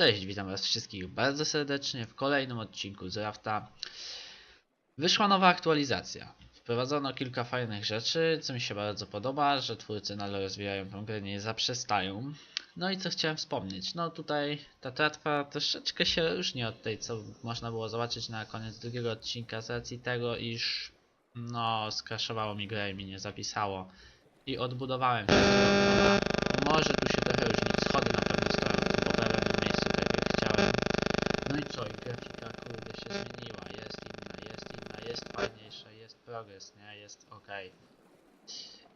Cześć, witam was wszystkich bardzo serdecznie w kolejnym odcinku z Rafta. Wyszła nowa aktualizacja. Wprowadzono kilka fajnych rzeczy, co mi się bardzo podoba, że twórcy nadal rozwijają tę grę, nie zaprzestają. No i co chciałem wspomnieć, no tutaj ta tratwa troszeczkę się różni od tej, co można było zobaczyć na koniec drugiego odcinka z racji tego, iż no skraszowało mi grę i mi nie zapisało i odbudowałem. No, może tu się trochę różnić, schody na pewno stoją w poprawionym miejscu, tak jak chciałem. No i co, i grafika kurde się zmieniła, jest inna, jest inna, jest fajniejsza, jest progres, nie, jest ok.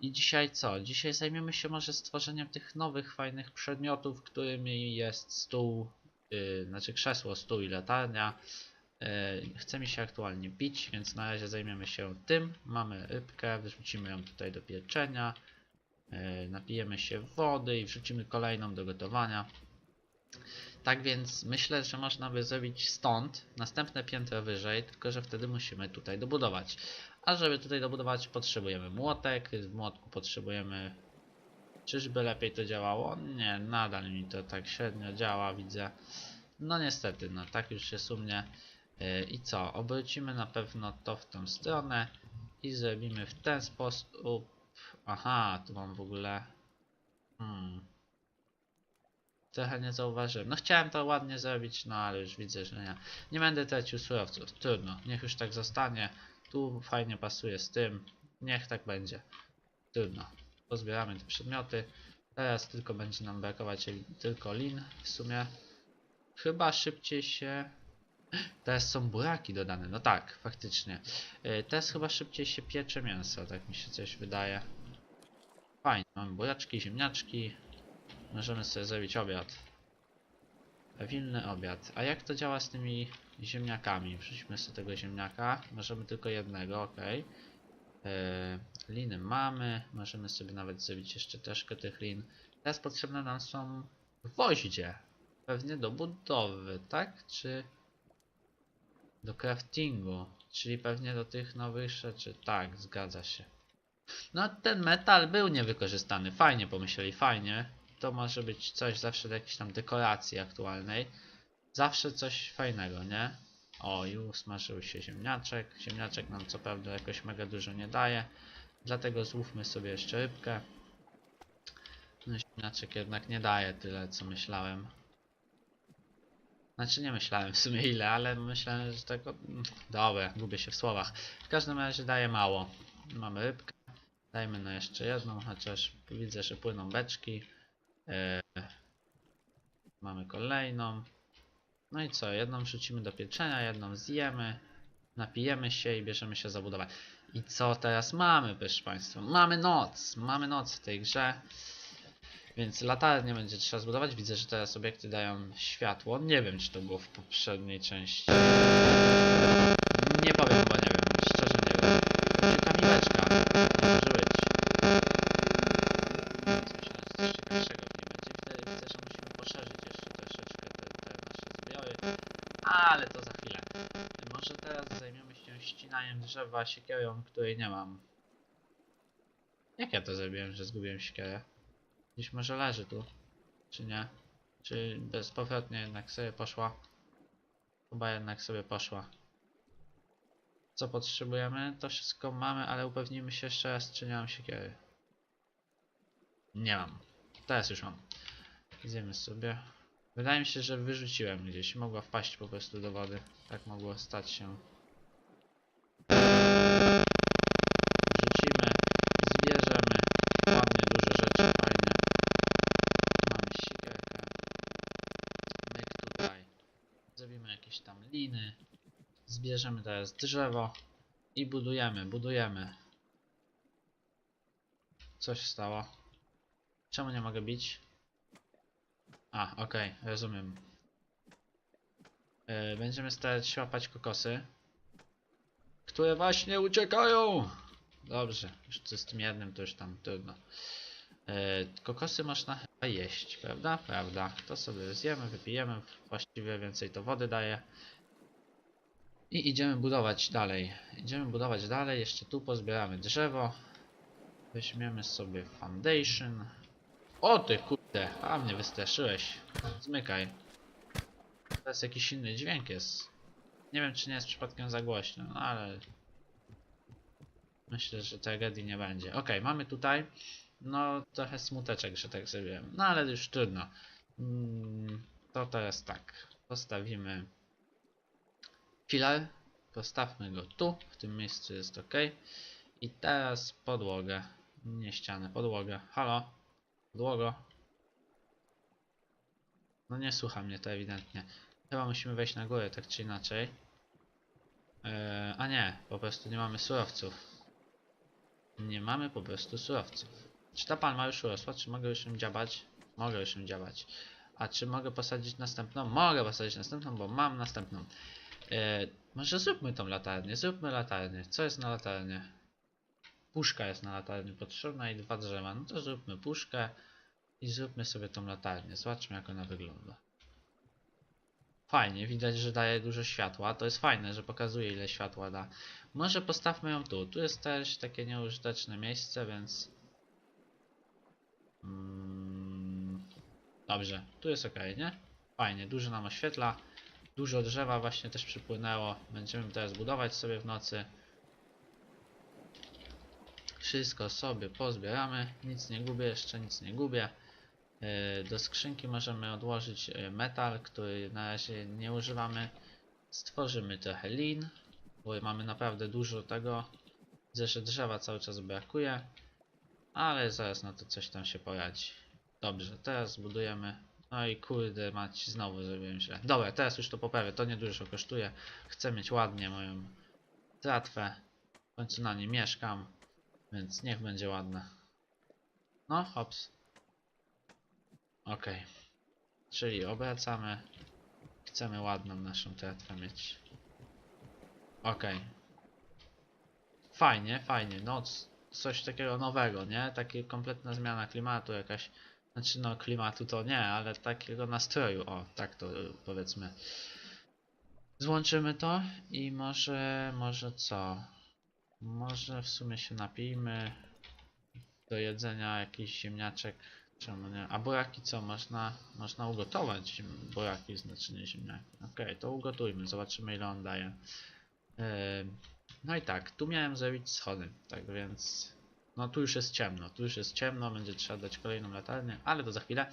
I dzisiaj co? Dzisiaj zajmiemy się może stworzeniem tych nowych, fajnych przedmiotów, którymi jest stół, yy, znaczy krzesło, stół i latarnia. Yy, chce mi się aktualnie pić, więc na razie zajmiemy się tym. Mamy rybkę, wyrzucimy ją tutaj do pieczenia. Yy, napijemy się wody i wrzucimy kolejną do gotowania. Tak więc myślę, że można by zrobić stąd następne piętro wyżej, tylko że wtedy musimy tutaj dobudować. A żeby tutaj dobudować potrzebujemy młotek, w młotku potrzebujemy... Czyżby lepiej to działało? Nie, nadal mi to tak średnio działa, widzę. No niestety, no tak już jest u mnie. Yy, I co? Obrócimy na pewno to w tą stronę i zrobimy w ten sposób. Aha, tu mam w ogóle... Hmm. Trochę nie zauważyłem. No chciałem to ładnie zrobić, no ale już widzę, że nie. Nie będę tracił surowców. Trudno, niech już tak zostanie. Tu fajnie pasuje z tym. Niech tak będzie. Trudno. Pozbieramy te przedmioty. Teraz tylko będzie nam brakować tylko lin w sumie. Chyba szybciej się... Teraz są buraki dodane. No tak, faktycznie. Yy, Teraz chyba szybciej się piecze mięso, tak mi się coś wydaje. Fajnie, mamy buraczki, ziemniaczki. Możemy sobie zrobić obiad. Winny obiad. A jak to działa z tymi ziemniakami? Wrzućmy sobie tego ziemniaka. Możemy tylko jednego, ok. Yy, liny mamy. Możemy sobie nawet zrobić jeszcze troszkę tych lin. Teraz potrzebne nam są gwoździe. Pewnie do budowy, tak? Czy do craftingu? Czyli pewnie do tych nowych rzeczy. Tak, zgadza się. No ten metal był niewykorzystany. Fajnie pomyśleli, fajnie. To może być coś zawsze do jakiejś tam dekoracji aktualnej. Zawsze coś fajnego, nie? O, i usmażył się ziemniaczek. Ziemniaczek nam co prawda jakoś mega dużo nie daje. Dlatego złówmy sobie jeszcze rybkę. No ziemniaczek jednak nie daje tyle co myślałem. Znaczy nie myślałem w sumie ile, ale myślałem, że tego... Dobra, gubię się w słowach. W każdym razie daje mało. Mamy rybkę. Dajmy na jeszcze jedną, chociaż widzę, że płyną beczki. E, mamy kolejną. No i co? Jedną wrzucimy do pieczenia, jedną zjemy. Napijemy się i bierzemy się za budowę. I co teraz mamy, proszę Państwa? Mamy noc! Mamy noc w tej grze. Więc latarnię będzie trzeba zbudować. Widzę, że teraz obiekty dają światło. Nie wiem, czy to było w poprzedniej części. Nie powiem, bo nie wiem. Szczerze nie wiem. Ucieka mi beczka. Nie może być. Więc myślę, że coś ciekawszego w niej będzie. Wtedy widzę, że musimy poszerzyć jeszcze troszeczkę te, te nasze zbiory. Ale to za chwilę. Może teraz zajmiemy się ścinaniem drzewa siekierą, której nie mam. Jak ja to zrobiłem, że zgubiłem siekierę? Gdzieś może leży tu. Czy nie? Czy bezpowrotnie jednak sobie poszła? Chyba jednak sobie poszła. Co potrzebujemy? To wszystko mamy, ale upewnijmy się jeszcze raz, czy nie mam siekiery. Nie mam. Teraz już mam. Zjemy sobie. Wydaje mi się, że wyrzuciłem gdzieś. Mogła wpaść po prostu do wody. Tak mogło stać się. Wrzucimy. Zbierzemy. Ładnie dużo rzeczy. Fajnie. Mamy siekierkę. Myk tutaj. Zrobimy jakieś tam liny. Zbierzemy teraz drzewo. I budujemy, budujemy. Coś stało. Czemu nie mogę bić? A, okej, rozumiem. Yy, będziemy starać się łapać kokosy. Które właśnie uciekają! Dobrze, już co z tym jednym to już tam trudno. Yy, kokosy można chyba jeść, prawda? Prawda. To sobie zjemy, wypijemy. Właściwie więcej to wody daje. I idziemy budować dalej. Idziemy budować dalej. Jeszcze tu pozbieramy drzewo. Weźmiemy sobie foundation. O ty kurde, a mnie wystraszyłeś. Zmykaj. Teraz jakiś inny dźwięk jest. Nie wiem, czy nie jest przypadkiem za głośno, no ale... Myślę, że tragedii nie będzie. Okej, mamy tutaj... No, trochę smuteczek, że tak zrobiłem. No, ale już trudno. Mm, to teraz tak. Postawimy filar. Postawmy go tu. W tym miejscu jest ok. I teraz podłogę. Nie ścianę, podłogę. Halo? Podłogo? No nie słucha mnie to ewidentnie. Chyba musimy wejść na górę, tak czy inaczej. Eee, a nie, po prostu nie mamy surowców. Nie mamy po prostu surowców. Czy ta palma już urosła? Czy mogę już ją dziabać? Mogę już ją dziabać. A czy mogę posadzić następną? Mogę posadzić następną, bo mam następną. Eee, może zróbmy tą latarnię. Zróbmy latarnię. Co jest na latarnię? Puszka jest na latarni potrzebna i dwa drzewa. No to zróbmy puszkę i zróbmy sobie tą latarnię. Zobaczmy jak ona wygląda. Fajnie, widać, że daje dużo światła. To jest fajne, że pokazuje ile światła da. Może postawmy ją tu. Tu jest też takie nieużyteczne miejsce, więc... Mm, Dobrze, tu jest ok, nie? Fajnie, dużo nam oświetla. Dużo drzewa właśnie też przypłynęło. Będziemy teraz budować sobie w nocy. Wszystko sobie pozbieramy. Nic nie gubię, jeszcze nic nie gubię. Yy, Do skrzynki możemy odłożyć yy, metal, który na razie nie używamy. Stworzymy trochę lin, bo mamy naprawdę dużo tego. Widzę, że drzewa cały czas brakuje, ale zaraz na to coś tam się poradzi. Dobrze, teraz zbudujemy. No i kurde, mać znowu zrobiłem źle. Dobra, teraz już to poprawię. To nie dużo kosztuje. Chcę mieć ładnie moją tratwę. W końcu na niej mieszkam, więc niech będzie ładne. No, hops. Ok. Czyli obracamy. Chcemy ładną naszą tratwę mieć. Ok. Fajnie, fajnie. No, coś takiego nowego, nie? Takie kompletna zmiana klimatu, jakaś. Znaczy, no, klimatu to nie, ale takiego nastroju. O, tak to y, powiedzmy. Złączymy to i może, może co? Może w sumie się napijmy. Do jedzenia jakiś ziemniaczek. Czemu nie? A buraki co? Można, można ugotować buraki, znaczy nie ziemniaki. Okej, to ugotujmy, zobaczymy ile on daje. Yy, no i tak, tu miałem zrobić schody, tak więc... No tu już jest ciemno, tu już jest ciemno, będzie trzeba dać kolejną latarnię, ale to za chwilę.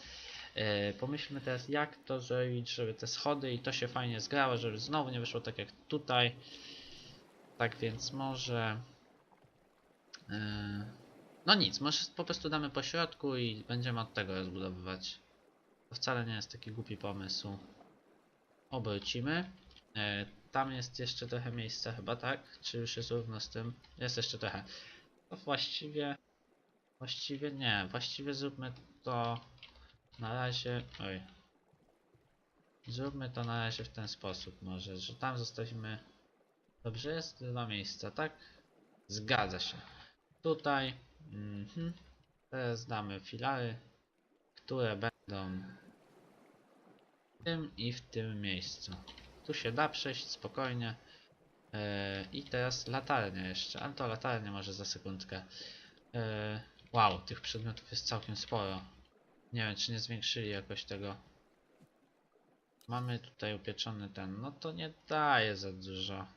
Yy, pomyślmy teraz jak to zrobić, żeby te schody i to się fajnie zgrało, żeby znowu nie wyszło tak jak tutaj. Tak więc może... Yy, no nic, może po prostu damy po środku i będziemy od tego rozbudowywać. To wcale nie jest taki głupi pomysł. Obrócimy. E, tam jest jeszcze trochę miejsca chyba, tak? Czy już jest równo z tym? Jest jeszcze trochę. To właściwie... Właściwie nie. Właściwie zróbmy to na razie... Oj. Zróbmy to na razie w ten sposób może, że tam zostawimy... Dobrze jest? Dwa miejsca, tak? Zgadza się. Tutaj Mhm. Teraz damy filary, które będą w tym i w tym miejscu. Tu się da przejść spokojnie. Eee, I teraz latarnia jeszcze, ale to latarnia może za sekundkę. Eee, wow, tych przedmiotów jest całkiem sporo. Nie wiem, czy nie zwiększyli jakoś tego. Mamy tutaj upieczony ten, no to nie daje za dużo.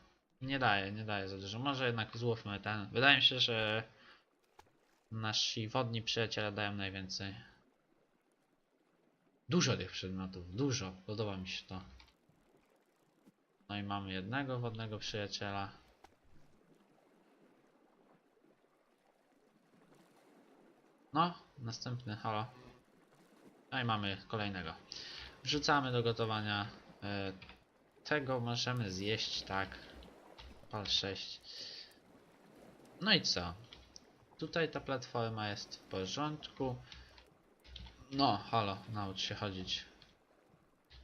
Nie daje, nie daje za dużo. Może jednak złówmy ten. Wydaje mi się, że Nasi wodni przyjaciele dają najwięcej. Dużo tych przedmiotów, dużo. Podoba mi się to. No i mamy jednego wodnego przyjaciela. No, następny, halo. No i mamy kolejnego. Wrzucamy do gotowania. E, tego możemy zjeść, tak. Pal 6. No i co? Tutaj ta platforma jest w porządku. No, halo, naucz się chodzić.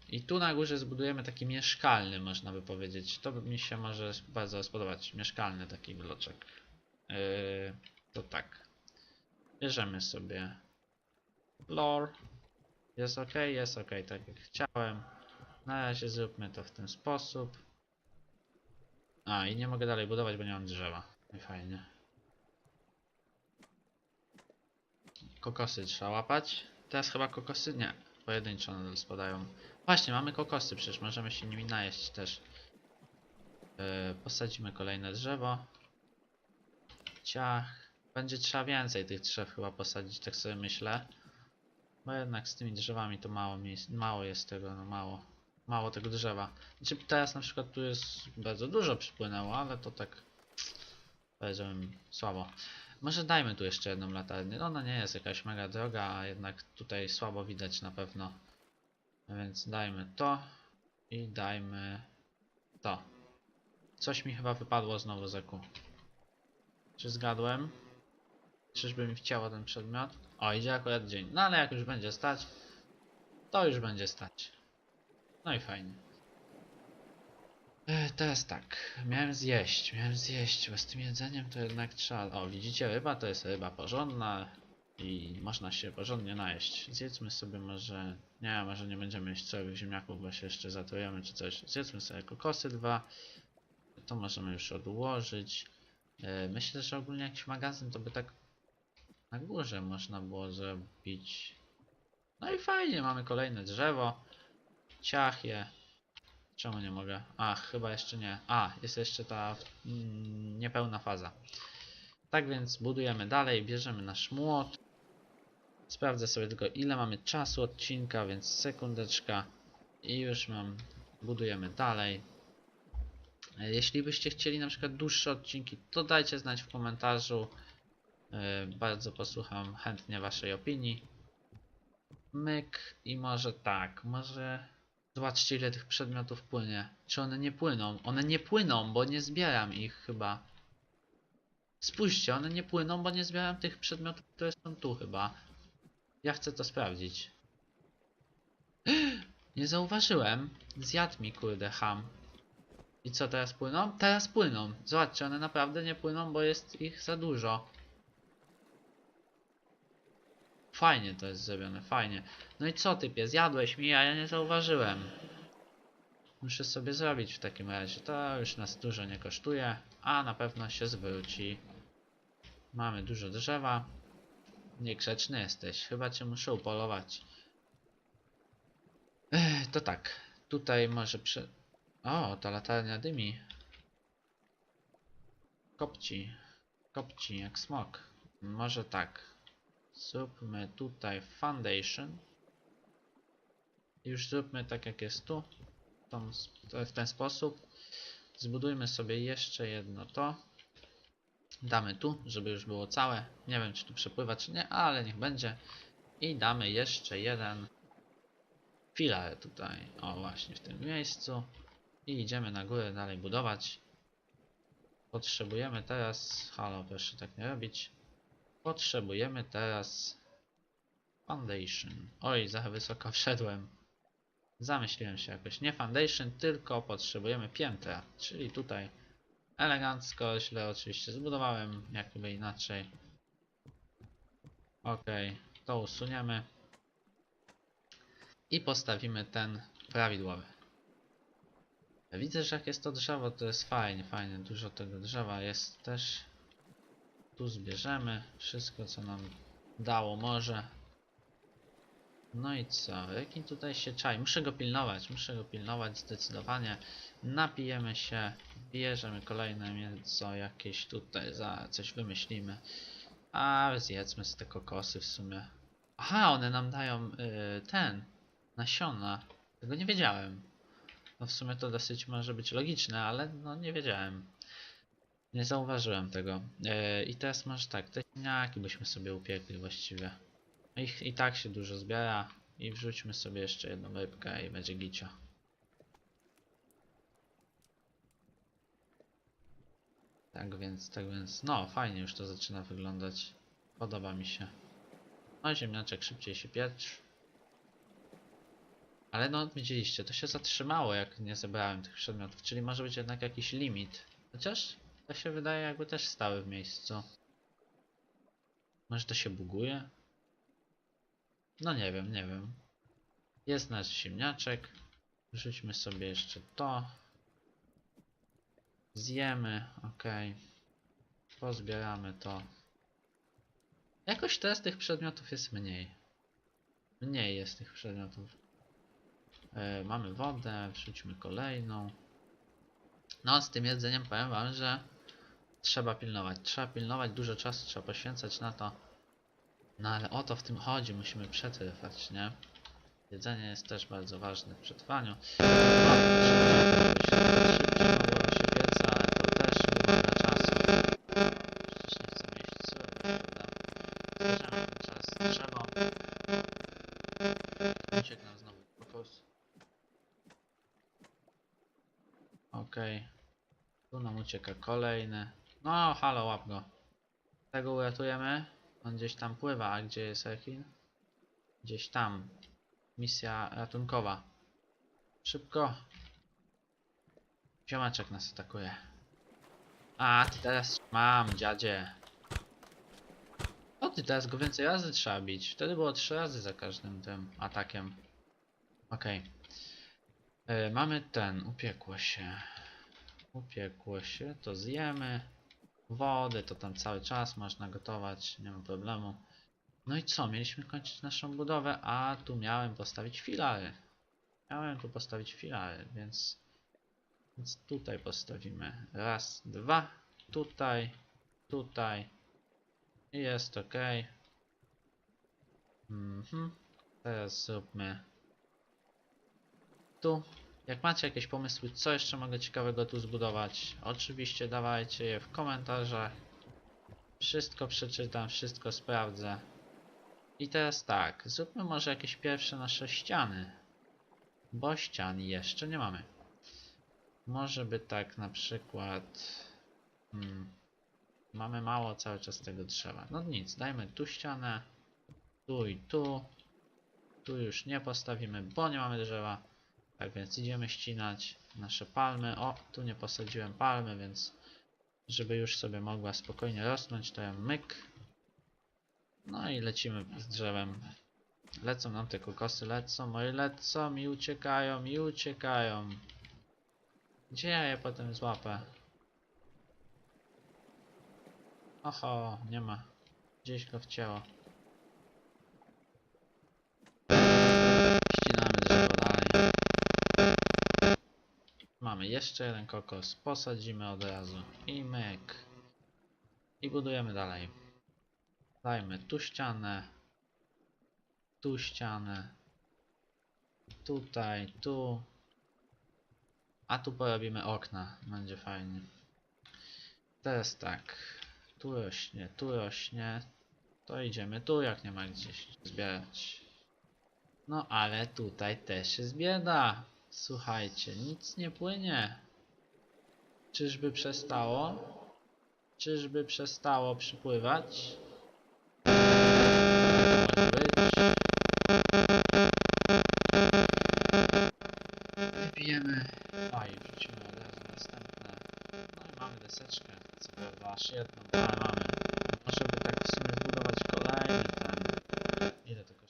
I tu na górze zbudujemy taki mieszkalny, można by powiedzieć. To mi się może bardzo spodobać. Mieszkalny taki bloczek. Yy, to tak. Bierzemy sobie floor. Jest ok, jest ok, tak jak chciałem. Na razie zróbmy to w ten sposób. A, i nie mogę dalej budować, bo nie mam drzewa. Nie fajnie. Kokosy trzeba łapać. Teraz chyba kokosy nie. pojedynczo nadal spadają. Właśnie, mamy kokosy, przecież możemy się nimi najeść też. Yy, posadzimy kolejne drzewo. Ciach. Będzie trzeba więcej tych drzew chyba posadzić, tak sobie myślę. Bo jednak z tymi drzewami to mało, mało jest tego, no mało. Mało tego drzewa. Znaczy teraz na przykład tu jest bardzo dużo przypłynęło, ale to tak powiedziałbym słabo. Może dajmy tu jeszcze jedną latarnię. Ona nie jest jakaś mega droga, a jednak tutaj słabo widać na pewno. Więc dajmy to i dajmy to. Coś mi chyba wypadło znowu z eku. Czy zgadłem? Czyżby mi wcięło ten przedmiot? O, idzie akurat dzień. No ale jak już będzie stać, to już będzie stać. No i fajnie. E, teraz tak, miałem zjeść, miałem zjeść, bo z tym jedzeniem to jednak trzeba... O, widzicie, ryba to jest ryba porządna i można się porządnie najeść. Zjedzmy sobie może... Nie, może nie będziemy jeść całych ziemniaków, bo się jeszcze zatrujemy czy coś. Zjedzmy sobie kokosy dwa. To możemy już odłożyć. E, myślę, że ogólnie jakiś magazyn to by tak na górze można było zrobić. No i fajnie, mamy kolejne drzewo. Ciach je. Czemu nie mogę? Ach, chyba jeszcze nie. A, jest jeszcze ta mm, niepełna faza. Tak więc budujemy dalej, bierzemy nasz młot. Sprawdzę sobie tylko ile mamy czasu odcinka, więc sekundeczka. I już mam. Budujemy dalej. Jeśli byście chcieli na przykład dłuższe odcinki, to dajcie znać w komentarzu. E, Bardzo posłucham chętnie waszej opinii. Myk i może tak, może zobaczcie ile tych przedmiotów płynie. Czy one nie płyną? One nie płyną, bo nie zbieram ich chyba. Spójrzcie, one nie płyną, bo nie zbieram tych przedmiotów, które są tu chyba. Ja chcę to sprawdzić. Nie zauważyłem. Zjadł mi kurde ham. I co teraz płyną? Teraz płyną. Zobaczcie, one naprawdę nie płyną, bo jest ich za dużo. Fajnie to jest zrobione, fajnie. No i co typie, zjadłeś mi, a ja nie zauważyłem. Muszę sobie zrobić w takim razie. To już nas dużo nie kosztuje, a na pewno się zwróci. Mamy dużo drzewa. Niegrzeczny jesteś, chyba cię muszę upolować. Ech, to tak, tutaj może przy... O, ta latarnia dymi. Kopci. Kopci jak smok. Może tak. Zróbmy tutaj foundation. Już zróbmy tak jak jest tu. Tą, w ten sposób. Zbudujmy sobie jeszcze jedno to. Damy tu, żeby już było całe. Nie wiem czy tu przepływa czy nie, ale niech będzie. I damy jeszcze jeden filar tutaj. O właśnie w tym miejscu. I idziemy na górę dalej budować. Potrzebujemy teraz... Halo, proszę tak nie robić. Potrzebujemy teraz foundation. Oj, za wysoko wszedłem. Zamyśliłem się jakoś. Nie foundation, tylko potrzebujemy piętra. Czyli tutaj elegancko, źle oczywiście zbudowałem, jakby inaczej. Ok, to usuniemy. I postawimy ten prawidłowy. Widzę, że jak jest to drzewo, to jest fajnie, fajnie. Dużo tego drzewa jest też. Tu zbierzemy wszystko, co nam dało może. No i co? Rekin tutaj się czai. Muszę go pilnować, muszę go pilnować zdecydowanie. Napijemy się, bierzemy kolejne mięso jakieś tutaj, za coś wymyślimy. A zjedzmy z te kokosy w sumie. Aha, one nam dają yy, ten, nasiona. Tego nie wiedziałem. No w sumie to dosyć może być logiczne, ale no nie wiedziałem. Nie zauważyłem tego. Yy, I teraz może tak, te ziemniaki byśmy sobie upiekli właściwie. Ich i tak się dużo zbiera. I wrzućmy sobie jeszcze jedną rybkę i będzie gicio. Tak więc, tak więc, no fajnie już to zaczyna wyglądać. Podoba mi się. No ziemniaczek szybciej się piecz. Ale no widzieliście, to się zatrzymało jak nie zebrałem tych przedmiotów, czyli może być jednak jakiś limit. Chociaż to się wydaje jakby też stały w miejscu. Może to się buguje? No nie wiem, nie wiem. Jest nasz ziemniaczek. Wrzućmy sobie jeszcze to. Zjemy, ok. Pozbieramy to. Jakoś teraz tych przedmiotów jest mniej. Mniej jest tych przedmiotów. E, mamy wodę, wrzućmy kolejną. No, z tym jedzeniem powiem wam, że trzeba pilnować. Trzeba pilnować, dużo czasu trzeba poświęcać na to. No ale o to w tym chodzi, musimy przetrwać, nie? Jedzenie jest też bardzo ważne w przetrwaniu. Okej. Tu nam ucieka kolejny. No, halo, łap go. Tego uratujemy. On gdzieś tam pływa, a gdzie jest Ekin? Gdzieś tam. Misja ratunkowa. Szybko. Ziomeczek nas atakuje. A, ty teraz mam, dziadzie. O, ty teraz go więcej razy trzeba bić. Wtedy było trzy razy za każdym tym atakiem. Okej. E, Mamy ten, upiekło się. Upiekło się, to zjemy. Wody to tam cały czas można gotować, nie ma problemu. No i co, mieliśmy kończyć naszą budowę, a tu miałem postawić filary. Miałem tu postawić filary, więc, więc tutaj postawimy. Raz, dwa, tutaj, tutaj. I jest ok. Mhm. Teraz zróbmy tu. Jak macie jakieś pomysły, co jeszcze mogę ciekawego tu zbudować, oczywiście dawajcie je w komentarzach. Wszystko przeczytam, wszystko sprawdzę. I teraz tak, zróbmy może jakieś pierwsze nasze ściany. Bo ścian jeszcze nie mamy. Może by tak na przykład... Hmm, mamy mało cały czas tego drzewa. No nic, dajmy tu ścianę. Tu i tu. Tu już nie postawimy, bo nie mamy drzewa. Tak więc idziemy ścinać nasze palmy. O, tu nie posadziłem palmy, więc żeby już sobie mogła spokojnie rosnąć, to ja myk. No i lecimy z drzewem. Lecą nam te kokosy, lecą, oj lecą i uciekają, i uciekają. Gdzie ja je potem złapę? Oho, nie ma. Gdzieś go wcięło. Mamy jeszcze jeden kokos, posadzimy od razu i myk. I budujemy dalej. Dajmy tu ścianę, tu ścianę, tutaj, tu. A tu porobimy okna, będzie fajnie. Teraz tak, tu rośnie, tu rośnie, to idziemy tu, jak nie ma gdzieś zbierać. No ale tutaj też jest bieda. Słuchajcie, nic nie płynie. Czyżby przestało? Czyżby przestało przypływać? Wypijemy. A i wrzucimy od razu następne. No i mamy deseczkę. Co prawda aż jedną, ale mamy. Może by tak w sumie zbudować kolejny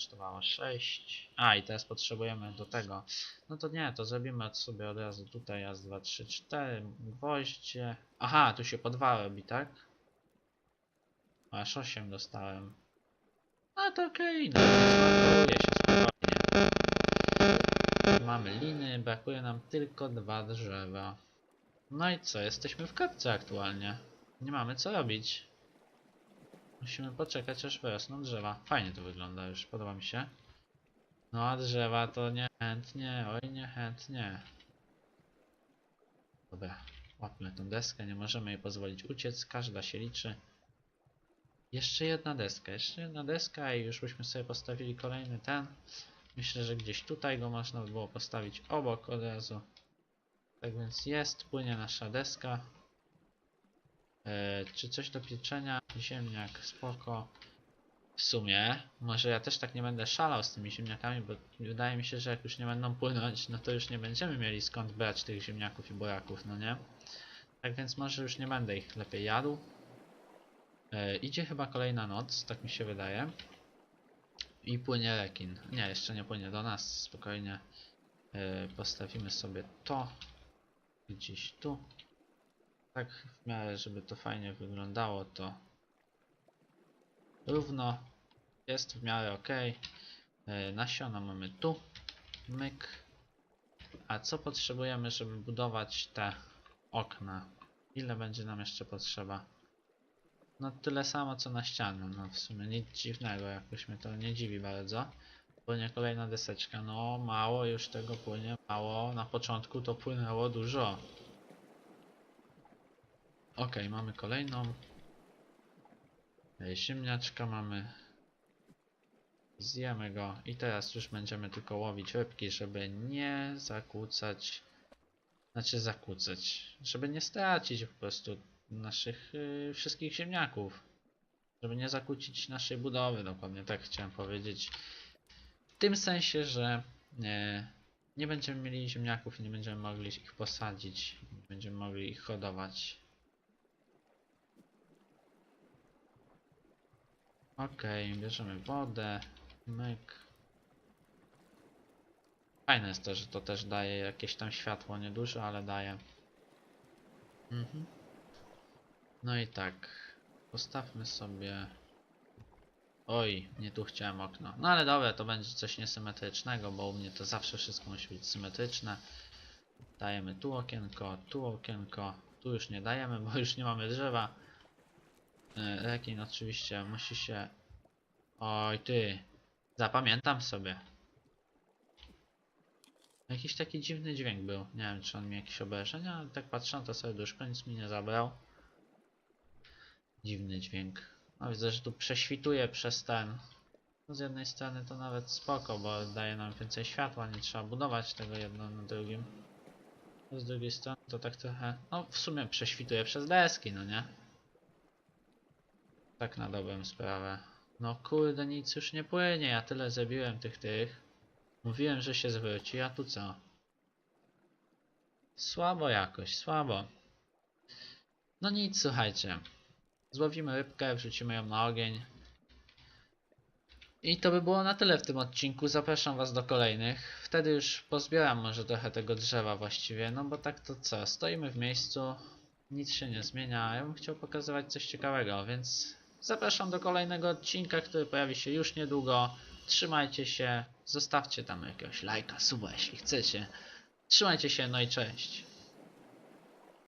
kosztowało? 6. A i teraz potrzebujemy do tego. No to nie, to zrobimy sobie od razu tutaj. Raz, dwa, trzy, cztery. Gwoździe. Aha, tu się po dwa robi, tak? Aż 8 dostałem. A to okej, no smakuje się spokojnie. Mamy liny, brakuje nam tylko dwa drzewa. No i co, jesteśmy w kapce aktualnie. Nie mamy co robić. Musimy poczekać aż wyrosną drzewa. Fajnie to wygląda już, podoba mi się. No a drzewa to niechętnie, oj niechętnie. Dobra, łapmy tą deskę, nie możemy jej pozwolić uciec, każda się liczy. Jeszcze jedna deska, jeszcze jedna deska i już byśmy sobie postawili kolejny ten. Myślę, że gdzieś tutaj go można by było postawić obok od razu. Tak więc jest, płynie nasza deska. E, czy coś do pieczenia? Ziemniak, spoko. W sumie, może ja też tak nie będę szalał z tymi ziemniakami, bo wydaje mi się, że jak już nie będą płynąć, no to już nie będziemy mieli skąd brać tych ziemniaków i buraków, no nie? Tak więc może już nie będę ich lepiej jadł. E, idzie chyba kolejna noc, tak mi się wydaje. I płynie rekin. Nie, jeszcze nie płynie do nas, spokojnie. E, postawimy sobie to gdzieś tu. Tak w miarę, żeby to fajnie wyglądało, to równo jest w miarę ok. E, Nasiona mamy tu. Myk. A co potrzebujemy, żeby budować te okna? Ile będzie nam jeszcze potrzeba? No tyle samo co na ścianę. No w sumie nic dziwnego, jakoś mnie to nie dziwi bardzo. Płynie kolejna deseczka. No mało już tego płynie, mało. Na początku to płynęło dużo. Ok, mamy kolejną. Ej, Ziemniaczka mamy. Zjemy go i teraz już będziemy tylko łowić rybki, żeby nie zakłócać. Znaczy zakłócać, żeby nie stracić po prostu naszych y, wszystkich ziemniaków. Żeby nie zakłócić naszej budowy, dokładnie tak chciałem powiedzieć. W tym sensie, że nie, nie będziemy mieli ziemniaków i nie będziemy mogli ich posadzić, nie będziemy mogli ich hodować. Okej, bierzemy wodę, myk. Fajne jest to, że to też daje jakieś tam światło, nieduże, ale daje. Mhm. No i tak, postawmy sobie... Oj, nie tu chciałem okno. No ale dobra, to będzie coś niesymetrycznego, bo u mnie to zawsze wszystko musi być symetryczne. Dajemy tu okienko, tu okienko, tu już nie dajemy, bo już nie mamy drzewa. E, Rekin oczywiście musi się... Oj ty, zapamiętam sobie. Jakiś taki dziwny dźwięk był. Nie wiem, czy on mi jakieś obrażenia, ale tak patrzę, to serduszko nic mi nie zabrał. Dziwny dźwięk. No widzę, że tu prześwituje przez ten. No z jednej strony to nawet spoko, bo daje nam więcej światła, nie trzeba budować tego jedno na drugim. Z drugiej strony to tak trochę, no w sumie prześwituje przez deski, no nie? Tak na dobrą sprawę. No kurde, nic już nie płynie, ja tyle zrobiłem tych tych. Mówiłem, że się zwróci, a tu co? Słabo jakoś, słabo. No nic, słuchajcie. Złowimy rybkę, wrzucimy ją na ogień. I to by było na tyle w tym odcinku. Zapraszam Was do kolejnych. Wtedy już pozbieram może trochę tego drzewa właściwie. No bo tak to co? Stoimy w miejscu. Nic się nie zmienia. Ja bym chciał pokazywać coś ciekawego, więc zapraszam do kolejnego odcinka, który pojawi się już niedługo. Trzymajcie się. Zostawcie tam jakiegoś lajka, suba, jeśli chcecie. Trzymajcie się, no i cześć.